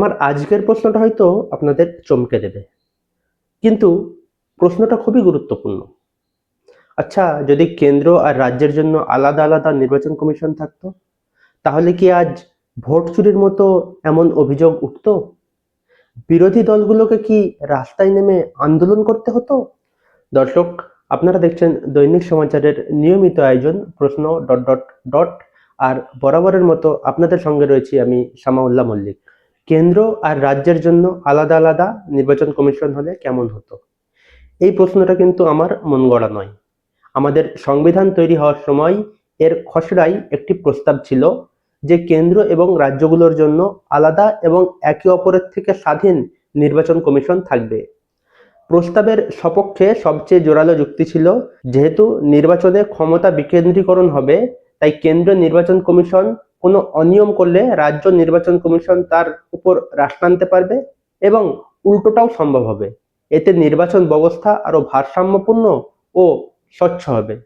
আমার আজকের প্রশ্নটা হয়তো আপনাদের চমকে দেবে। কিন্তু প্রশ্নটা খুবই গুরুত্বপূর্ণ। আচ্ছা যদি কেন্দ্র আর রাজ্যের জন্য আলাদা আলাদা নির্বাচন কমিশন থাকতো, তাহলে কি আজ ভোট চুরির মতো এমন অভিযোগ উঠতো? বিরোধী দলগুলোকে কি রাস্তায় নেমে আন্দোলন করতে হতো? দর্শক, আপনারা দেখছেন দৈনিক সমাচারের নিয়মিত আয়োজন, প্রশ্ন ডট ডট ডট, আর বরাবরের মতো আপনাদের সঙ্গে রয়েছি আমি শামাউল্লাহ মল্লিক। কেন্দ্র আর রাজ্যের জন্য আলাদা আলাদা নির্বাচন কমিশন হলে কেমন হতো? এই প্রশ্নটা কিন্তু আমার মন গড়া নয়। আমাদের সংবিধান তৈরি হওয়ার সময় এর খসড়াই একটি প্রস্তাব ছিল যে কেন্দ্র এবং রাজ্যগুলোর জন্য আলাদা এবং একে অপরের থেকে স্বাধীন নির্বাচন কমিশন থাকবে। প্রস্তাবের সপক্ষে সবচেয়ে জোরালো যুক্তি ছিল, যেহেতু নির্বাচনে ক্ষমতা বিকেন্দ্রীকরণ হবে, তাই কেন্দ্রীয় নির্বাচন কমিশন কোনো অনিয়ম করলে রাজ্য নির্বাচন কমিশন তার উপর রাশ টানতে পারবে এবং উল্টোটাও সম্ভব হবে। এতে নির্বাচন ব্যবস্থা আরও ভারসাম্যপূর্ণ ও স্বচ্ছ হবে।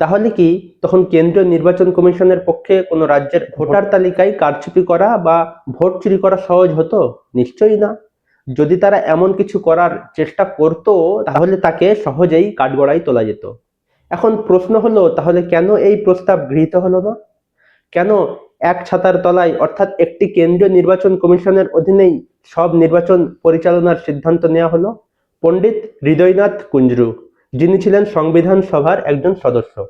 তাহলে কি তখন কেন্দ্রীয় নির্বাচন কমিশনের পক্ষে কোনো রাজ্যের ভোটার তালিকায় কারচুপি করা বা ভোট চুরি করা সহজ হতো? নিশ্চয়ই না। যদি তারা এমন কিছু করার চেষ্টা করত, তাহলে তাকে সহজেই কাঠগড়ায় তোলা যেত। এখন প্রশ্ন হলো, তাহলে কেন এই প্রস্তাব গৃহীত হলো না? কেন এক ছাতার তলায়, অর্থাৎ একটি কেন্দ্রীয় নির্বাচন কমিশনের অধীনেই সব নির্বাচন পরিচালনার সিদ্ধান্ত নেওয়া হলো পণ্ডিত হৃদয়নাথ কুঞ্জরু। যিনি ছিলেন সংবিধান সভার একজন সদস্য।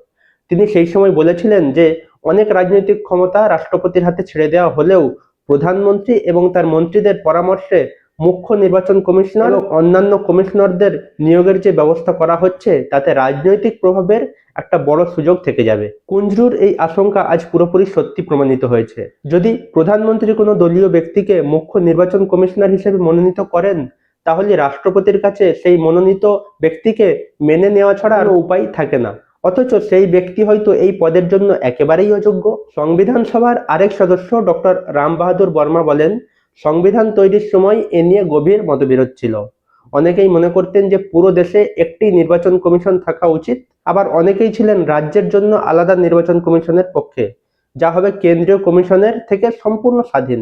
তিনি সেই সময় বলেছিলেন যে, অনেক রাজনৈতিক ক্ষমতা রাষ্ট্রপতির হাতে ছেড়ে দেওয়া হলেও প্রধানমন্ত্রী এবং তার মন্ত্রীদের পরামর্শে মুখ্য নির্বাচন কমিশনার ও অন্যান্য কমিশনারদের নিয়োগের যে ব্যবস্থা করা হচ্ছে, তাতে রাজনৈতিক প্রভাবের একটা বড় সুযোগ থেকে যাবে। কুঞ্জরুর এই আশঙ্কা আজ পুরোপুরি সত্যি প্রমাণিত হয়েছে। যদি প্রধানমন্ত্রী কোনো দলীয় ব্যক্তিকে মুখ্য নির্বাচন কমিশনার হিসেবে মনোনীত করেন, তাহলে রাষ্ট্রপতির কাছে সেই মনোনীত ব্যক্তিকে মেনে নেওয়া ছাড়া আর উপায় থাকে না। অথচ সেই ব্যক্তি হয়তো এই পদের জন্য একেবারেই অযোগ্য। সংবিধান সভার আরেক সদস্য ডক্টর রাম বাহাদুর বর্মা বলেন সংবিধান তৈরির সময় এ নিয়ে গভীর মতবিরোধ ছিল। অনেকেই মনে করতেন যে পুরো দেশে একটি নির্বাচন কমিশন থাকা উচিত। আবার অনেকেই ছিলেন রাজ্যের জন্য আলাদা নির্বাচন কমিশনের পক্ষে। যা হবে কেন্দ্রীয় কমিশনের থেকে সম্পূর্ণ স্বাধীন।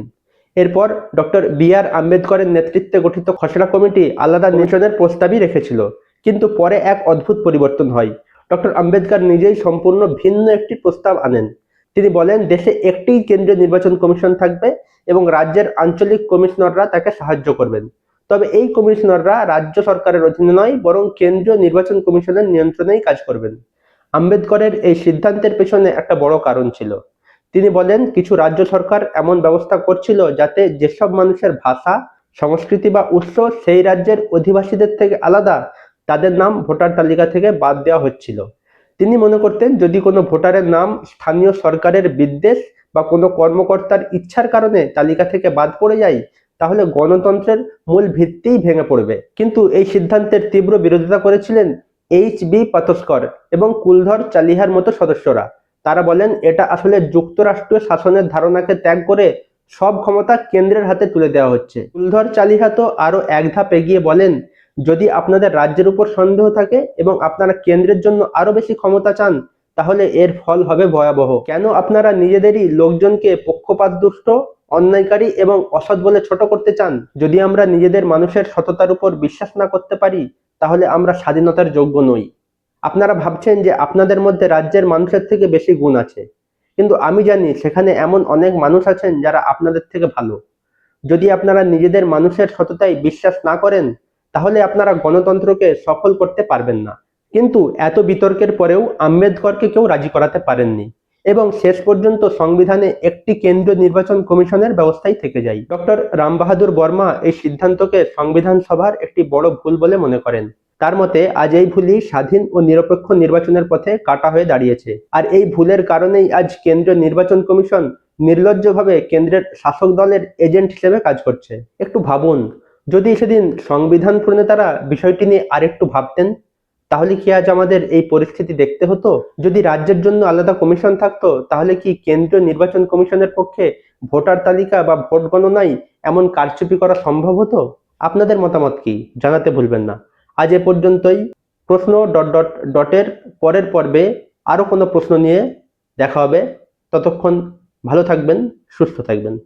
এরপর ডক্টর বি আর আম্বেদকরের নেতৃত্বে গঠিত খসড়া কমিটি আলাদা নির্বাচনের প্রস্তাবই রেখেছিল। কিন্তু পরে এক অদ্ভুত পরিবর্তন হয়। ডক্টর আম্বেদকর নিজেই সম্পূর্ণ ভিন্ন একটি প্রস্তাব আনেন। তিনি বলেন, দেশে একটি কেন্দ্রীয় নির্বাচন কমিশন থাকবে এবং রাজ্যের আঞ্চলিক কমিশনাররা তাকে সাহায্য করবেন। তবে এই কমিশনাররা রাজ্য সরকারের অধীনে নয়, বরং কেন্দ্রীয় নির্বাচন কমিশনের নিয়ন্ত্রণেই কাজ করবেন। আম্বেদকরের এই সিদ্ধান্তের পেছনে একটা বড় কারণ ছিল। তিনি বলেন, কিছু রাজ্য সরকার এমন ব্যবস্থা করছিল যাতে যেসব মানুষের ভাষা, সংস্কৃতি বা উৎস সেই রাজ্যের অধিবাসীদের থেকে আলাদা, তাদের নাম ভোটার তালিকা থেকে বাদ দেওয়া হচ্ছিল। তিনি মনে করতেন যদি কোনো ভোটারের নাম স্থানীয় সরকারের বিদ্বেষ বা কোনো কর্মকর্তার ইচ্ছার কারণে তালিকা থেকে বাদ পড়ে যায়, তাহলে গণতন্ত্রের মূল ভিত্তিই ভেঙে পড়বে। কিন্তু এই সিদ্ধান্তের তীব্র বিরোধিতা করেছিলেন এইচ বি পাতস্কর এবং কুলধর চালিহার মতো সদস্যরা। তারা বলেন, এটা আসলে যুক্তরাষ্ট্রীয় শাসনের ধারণাকে ত্যাগ করে সব ক্ষমতা কেন্দ্রের হাতে তুলে দেওয়া হচ্ছে। কুলধর চালিহা তো আরও এক ধাপ এগিয়ে বলেন যদি আপনাদের রাজ্যের উপর সন্দেহ থাকে এবং আপনারা কেন্দ্রের জন্য আরও বেশি ক্ষমতা চান, তাহলে এর ফল হবে ভয়াবহ। কেন আপনারা নিজেদেরই লোকজনকে পক্ষপাত দুষ্ট অন্যায়কারী এবং অসৎ বলে ছোট করতে চান? যদি আমরা নিজেদের মানুষের সততার উপর বিশ্বাস না করতে পারি, তাহলে আমরা স্বাধীনতার যোগ্য নই। আপনারা ভাবছেন যে আপনাদের মধ্যে রাজ্যের মানুষের থেকে বেশি গুণ আছে। কিন্তু আমি জানি সেখানে এমন অনেক মানুষ আছেন যারা আপনাদের থেকে ভালো। যদি আপনারা নিজেদের মানুষের সততায় বিশ্বাস না করেন তাহলে আপনারা গণতন্ত্রকে সফল করতে পারবেন না। কিন্তু এত বিতর্কের পরেও আম্বেদকরকে কেউ রাজি করাতে পারেননি এবং শেষ পর্যন্ত সংবিধানে একটি কেন্দ্রীয় নির্বাচন কমিশনের ব্যবস্থাই থেকে যায়। ডক্টর রাম বাহাদুর বর্মা এই সিদ্ধান্তকে সংবিধান সভার একটি বড় ভুল বলে মনে করেন। তার মতে, আজ এই ভুলই স্বাধীন ও নিরপেক্ষ নির্বাচনের পথে কাটা হয়ে দাঁড়িয়েছে। আর এই ভুলের কারণেই আজ কেন্দ্রীয় নির্বাচন কমিশন নির্লজ্জভাবে কেন্দ্রের শাসক দলের এজেন্ট হিসেবে কাজ করছে। একটু ভাবুন যদি সেদিন সংবিধান প্রণেতারা বিষয়টি নিয়ে আরেকটু ভাবতেন, তাহলে কি আজ আমাদের এই পরিস্থিতি দেখতে হতো? যদি রাজ্যের জন্য আলাদা কমিশন থাকতো, তাহলে কি কেন্দ্রীয় নির্বাচন কমিশনের পক্ষে ভোটার তালিকা বা ভোট গণনায় এমন কারচুপি করা সম্ভব হতো? আপনাদের মতামত কি? জানাতে ভুলবেন না। আজ এ পর্যন্তই। প্রশ্ন ডট ডট ডটের পরের পর্বে আরও কোনো প্রশ্ন নিয়ে দেখা হবে। ততক্ষণ ভালো থাকবেন, সুস্থ থাকবেন।